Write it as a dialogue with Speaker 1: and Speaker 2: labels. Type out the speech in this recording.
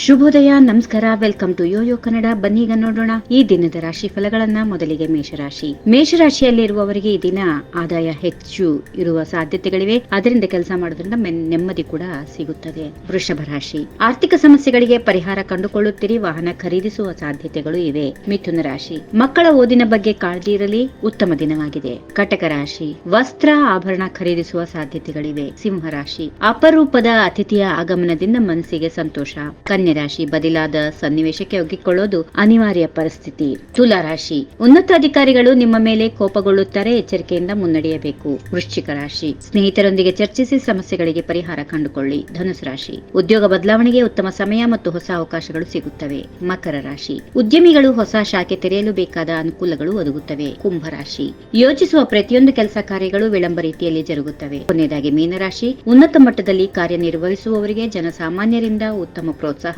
Speaker 1: ಶುಭೋದಯ, ನಮಸ್ಕಾರ, welcome to YoYo Kannada. ಬನ್ನೀಗ ನೋಡೋಣ ಈ ದಿನದ ರಾಶಿ ಫಲಗಳನ್ನ, ಮೊದಲಿಗೆ ಮೇಷರಾಶಿ. ಮೇಷರಾಶಿಯಲ್ಲಿರುವವರಿಗೆ ಈ ದಿನ ಆದಾಯ ಹೆಚ್ಚು ಇರುವ ಸಾಧ್ಯತೆಗಳಿವೆ. ಅದರಿಂದ ಕೆಲಸ ಮಾಡೋದ್ರಿಂದ ನೆಮ್ಮದಿ ಕೂಡ ಸಿಗುತ್ತದೆ. ವೃಷಭ ರಾಶಿ. ಆರ್ಥಿಕ ಸಮಸ್ಯೆಗಳಿಗೆ ಪರಿಹಾರ ಕಂಡುಕೊಳ್ಳುತ್ತೀರಿ. ವಾಹನ ಖರೀದಿಸುವ ಸಾಧ್ಯತೆಗಳು ಇವೆ. ಮಿಥುನ ರಾಶಿ. ಮಕ್ಕಳ ಓದಿನ ಬಗ್ಗೆ ಕಾಳಜಿ ಇರಲಿ. ಉತ್ತಮ ದಿನವಾಗಿದೆ. ಕಟಕ ರಾಶಿ. ವಸ್ತ್ರ ಆಭರಣ ಖರೀದಿಸುವ ಸಾಧ್ಯತೆಗಳಿವೆ. ಸಿಂಹ ರಾಶಿ. ಅಪರೂಪದ ಅತಿಥಿಯ ಆಗಮನದಿಂದ ಮನಸ್ಸಿಗೆ ಸಂತೋಷ. ಕನ್ಯಾ ರಾಶಿ ಬದಲಾದ ಸನ್ನಿವೇಶಕ್ಕೆ ಒಗ್ಗಿಕೊಳ್ಳೋದು ಅನಿವಾರ್ಯ ಪರಿಸ್ಥಿತಿ. ತುಲಾ ರಾಶಿ ಉನ್ನತ ಅಧಿಕಾರಿಗಳು ನಿಮ್ಮ ಮೇಲೆ ಕೋಪಗೊಳ್ಳುತ್ತಾರೆ, ಎಚ್ಚರಿಕೆಯಿಂದ ಮುನ್ನಡೆಯಬೇಕು. ವೃಶ್ಚಿಕ ರಾಶಿ, ಸ್ನೇಹಿತರೊಂದಿಗೆ ಚರ್ಚಿಸಿ ಸಮಸ್ಯೆಗಳಿಗೆ ಪರಿಹಾರ ಕಂಡುಕೊಳ್ಳಿ. ಧನುಸು ರಾಶಿ, ಉದ್ಯೋಗ ಬದಲಾವಣೆಗೆ ಉತ್ತಮ ಸಮಯ ಮತ್ತು ಹೊಸ ಅವಕಾಶಗಳು ಸಿಗುತ್ತವೆ. ಮಕರ ರಾಶಿ, ಉದ್ಯಮಿಗಳು ಹೊಸ ಶಾಖೆ ತೆರೆಯಲು ಬೇಕಾದ ಅನುಕೂಲಗಳು ಒದಗುತ್ತವೆ. ಕುಂಭ ರಾಶಿ, ಯೋಚಿಸುವ ಪ್ರತಿಯೊಂದು ಕೆಲಸ ಕಾರ್ಯಗಳು ವಿಳಂಬ ರೀತಿಯಲ್ಲಿ ಜರುಗುತ್ತವೆ. ಕೊನೆಯದಾಗಿ ಮೀನರಾಶಿ, ಉನ್ನತ ಮಟ್ಟದಲ್ಲಿ ಕಾರ್ಯನಿರ್ವಹಿಸುವವರಿಗೆ ಜನಸಾಮಾನ್ಯರಿಂದ ಉತ್ತಮ ಪ್ರೋತ್ಸಾಹ